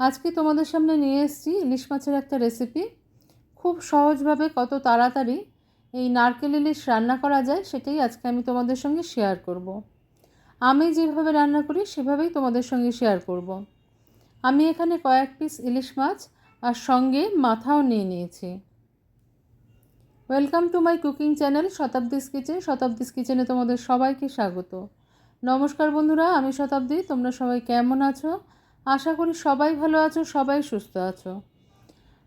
আজকে তোমাদের সামনে নিয়ে এসেছি ইলিশ মাছের একটা রেসিপি খুব সহজভাবে কত তাড়াতাড়ি এই নারকেল ইলিশ রান্না করা যায় সেটাই আজকে আমি তোমাদের সঙ্গে শেয়ার করব। আমি যেভাবে রান্না করি সেভাবেই তোমাদের সঙ্গে শেয়ার করব। আমি এখানে কয়েক পিস ইলিশ মাছ আর সঙ্গে মাথাও নিয়ে নিয়েছি। Welcome to my cooking channel Shatabdi's kitchen Shatabdi's কিচেনে তোমাদের সবাইকে স্বাগত। নমস্কার বন্ধুরা, আমি শতাব্দী তোমরা সবাই কেমন আছো? আশা করি সবাই ভালো আছো, সবাই সুস্থ আছো।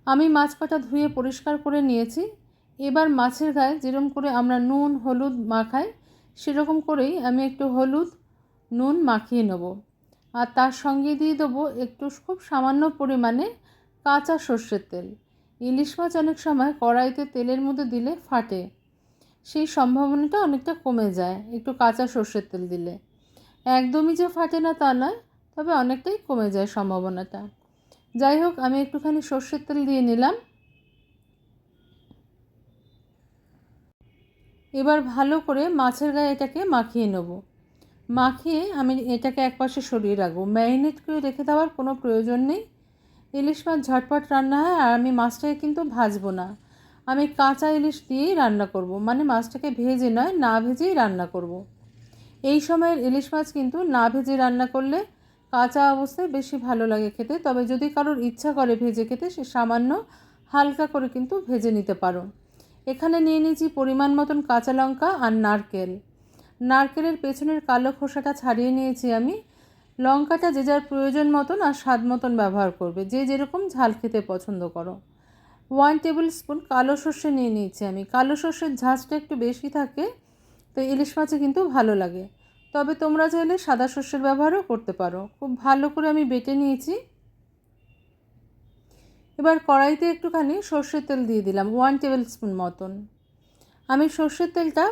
আমি মাছ কাটা ধুয়ে পরিষ্কার করে নিয়েছি। এবার মাছের গায়ে যেরকম করে আমরা নুন, হলুদ মাখাই, সেরকম করেই আমি একটু হলুদ নুন মাখিয়ে নেব। আর তার সঙ্গে দিয়ে দেবো একটু খুব সামান্য পরিমাণে কাঁচা সর্ষের তেল। ইলিশ মাছ অনেক সময় কড়াইতে তেলের মধ্যে দিলে ফাটে। সেই সম্ভাবনাটা অনেকটা কমে যায়, একটু কাঁচা সর্ষের তেল দিলে। একদমই যে ফাটে না তা নয় তবে অনেকটাই কমে যায় সম্ভাবনাটা। যাই হোক, আমি একটুখানি সর্ষের তেল দিয়ে নিলাম। এবার ভালো করে মাছের গায়ে এটাকে মাখিয়ে নেব। মাখিয়ে আমি এটাকে একপাশে সরিয়ে রাখব। ম্যারিনেট করে রেখে দেওয়ার কোনো প্রয়োজন নেই। ইলিশ মাছ ঝটপট রান্না হয় আর আমি মাছটাকে কিন্তু ভাজবো না। আমি কাঁচা ইলিশ দিয়েই রান্না করব। মানে মাছটাকে ভেজে নয়, না ভেজেই রান্না করব। এই সময়ের ইলিশ মাছ কিন্তু না ভেজে রান্না করলে কাঁচা অবস্থায় বেশি ভালো লাগে খেতে। তবে যদি কারোর ইচ্ছা করে ভেজে খেতে, সে সামান্য হালকা করে কিন্তু ভেজে নিতে পারো। এখানে নিয়ে নিয়েছি পরিমাণ মতন কাঁচা লঙ্কা আর নারকেল। নারকেলের পেছনের কালো খোসাটা ছাড়িয়ে নিয়েছি আমি। লঙ্কাটা যে যার প্রয়োজন মতন আর স্বাদ মতন ব্যবহার করবে। যে যেরকম ঝাল খেতে পছন্দ করো। ওয়ান টেবিল স্পুন কালো সর্ষে নিয়ে নিয়েছি আমি। কালো সর্ষের ঝাঁজটা একটু বেশি থাকে, তো ইলিশ মাছে কিন্তু ভালো লাগে। তবে তোমরা চাইলে সাদা শস্যের ব্যবহারও করতে পারো। খুব ভালো করে আমি বেটে নিয়েছি। এবার কড়াইতে একটুখানি সর্ষের তেল দিয়ে দিলাম ওয়ান টেবিল স্পুন মতন। আমি সর্ষের তেলটা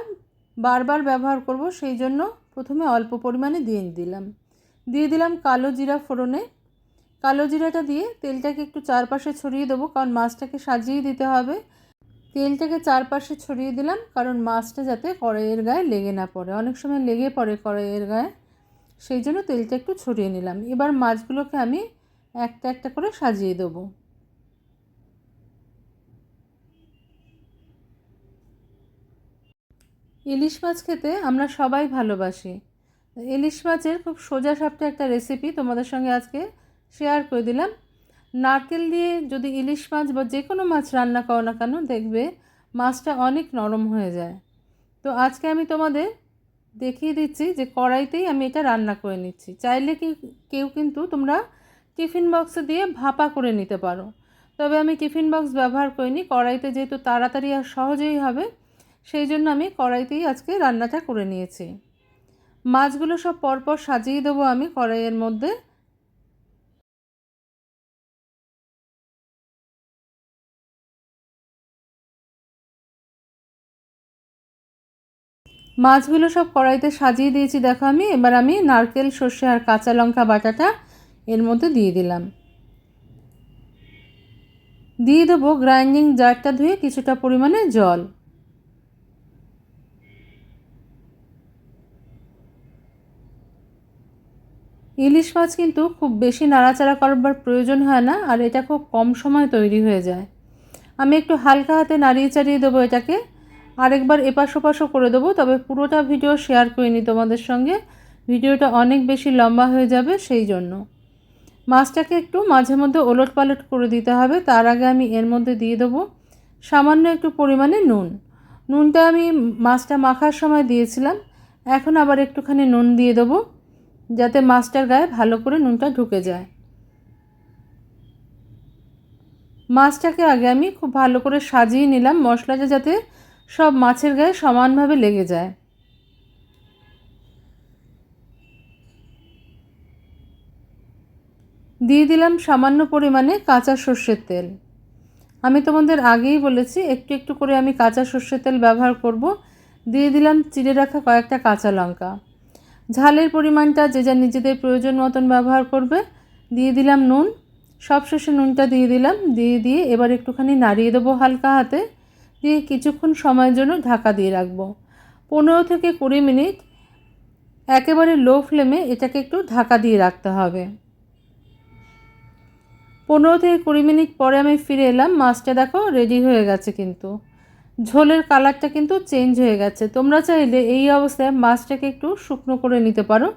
বারবার ব্যবহার করব, সেই জন্য প্রথমে অল্প পরিমাণে দিয়ে দিলাম। দিয়ে দিলাম কালো জিরা ফোড়নে। কালো জিরাটা দিয়ে তেলটাকে একটু চারপাশে ছড়িয়ে দেবো, কারণ মাছটাকে সাজিয়ে দিতে হবে। তেলটাকে চারপাশে ছড়িয়ে দিলাম, কারণ মাছটা যাতে কড়াইয়ের গায়ে লেগে না পড়ে। অনেক সময় লেগে পড়ে কড়াইয়ের গায়ে, সেই জন্য তেলটা একটু ছড়িয়ে নিলাম। এবার মাছগুলোকে আমি একটা একটা করে সাজিয়ে দেবো। ইলিশ মাছ খেতে আমরা সবাই ভালোবাসি। ইলিশ মাছের খুব সোজা সাপটা একটা রেসিপি তোমাদের সঙ্গে আজকে শেয়ার করে দিলাম। নারকেল দিয়ে যদি ইলিশ মাছ বা যে কোনো মাছ রান্না করো না কেন, দেখবে মাছটা অনেক নরম হয়ে যায়। তো আজকে আমি তোমাদের দেখিয়ে দিচ্ছি যে কড়াইতেই আমি এটা রান্না করে নিচ্ছি। চাইলে কি, কেউ কিন্তু তোমরা টিফিন বক্সে দিয়ে ভাপা করে নিতে পারো। তবে আমি টিফিন বক্স ব্যবহার করিনি, কড়াইতে যেহেতু তাড়াতাড়ি আর সহজেই হবে, সেই জন্য আমি কড়াইতেই আজকে রান্নাটা করে নিয়েছি। মাছগুলো সব পরপর সাজিয়ে দেবো আমি কড়াইয়ের মধ্যে। মাছগুলো সব কড়াইতে সাজিয়ে দিয়েছি, দেখো আমি। এবার আমি নারকেল, সর্ষে আর কাঁচা লঙ্কা বাটাটা এর মধ্যে দিয়ে দিলাম। দিয়ে দেবো গ্রাইন্ডিং জারটা ধুয়ে কিছুটা পরিমাণে জল। ইলিশ মাছ কিন্তু খুব বেশি নাড়াচাড়া করবার প্রয়োজন হয় না, আর এটা খুব কম সময় তৈরি হয়ে যায়। আমি একটু হালকা হাতে নাড়িয়ে চাড়িয়ে দেবো এটাকে। আরেকবার এপাশ ওপাশও করে দেবো, তবে পুরোটা ভিডিও শেয়ার করিনি তোমাদের সঙ্গে। ভিডিওটা অনেক বেশি লম্বা হয়ে যাবে সেই জন্য। মাছটাকে একটু মাঝে মধ্যে ওলট পালট করে দিতে হবে, তার আগে আমি এর মধ্যে দিয়ে দেবো সামান্য একটু পরিমাণে নুন। নুনটা আমি মাছটা মাখার সময় দিয়েছিলাম, এখন আবার একটুখানি নুন দিয়ে দেবো, যাতে মাছটার গায়ে ভালো করে নুনটা ঢুকে যায়। মাছটাকে আগে আমি খুব ভালো করে সাজিয়ে নিলাম, মশলাটা যাতে সব মাছের গায়ে সমানভাবে লেগে যায়। দিয়ে দিলাম সামান্য পরিমাণে কাঁচা সর্ষের তেল। আমি তোমাদের আগেই বলেছি, একটু একটু করে আমি কাঁচা সর্ষের তেল ব্যবহার করব। দিয়ে দিলাম চিড়ে রাখা কয়েকটা কাঁচা লঙ্কা। ঝালের পরিমাণটা যে যা নিজেদের প্রয়োজন মতন ব্যবহার করবে। দিয়ে দিলাম নুন। সবশেষে নুনটা দিয়ে দিলাম। দিয়ে দিয়ে এবার একটুখানি নাড়িয়ে দেবো হালকা হাতে। দিয়ে কিছুক্ষণ সময়ের জন্য ঢাকা দিয়ে রাখব। পনেরো থেকে কুড়ি মিনিট একেবারে লো ফ্লেমে এটাকে একটু ঢাকা দিয়ে রাখতে হবে। পনেরো থেকে কুড়ি মিনিট পরে আমি ফিরে এলাম। মাছটা দেখো রেডি হয়ে গেছে কিন্তু। ঝোলের কালারটা কিন্তু চেঞ্জ হয়ে গেছে। তোমরা চাইলে এই অবস্থায় মাছটাকে একটু শুকনো করে নিতে পারো।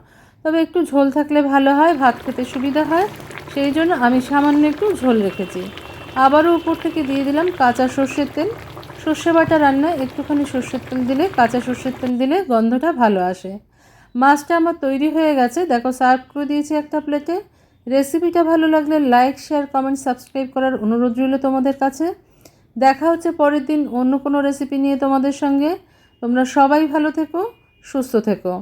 তবে একটু ঝোল থাকলে ভালো হয়, ভাত খেতে সুবিধা হয়। সেই জন্য আমি সামান্য একটু ঝোল রেখেছি। আবারও উপর থেকে দিয়ে দিলাম কাঁচা সর্ষের তেল। সর্ষে বাটা রান্না, একটুখানি সর্ষের তেল দিলে, কাঁচা সর্ষের তেল দিলে গন্ধটা ভালো আসে। মাছটা আমার তৈরি হয়ে গেছে। দেখো সার্ভ করে দিয়েছি একটা প্লেটে রেসিপিটা ভালো লাগলে লাইক শেয়ার কমেন্ট সাবস্ক্রাইব করার অনুরোধ রইল তোমাদের কাছে। দেখা হচ্ছে পরের দিন অন্য কোনো রেসিপি নিয়ে তোমাদের সঙ্গে। তোমরা সবাই ভালো থেকো, সুস্থ থেকো।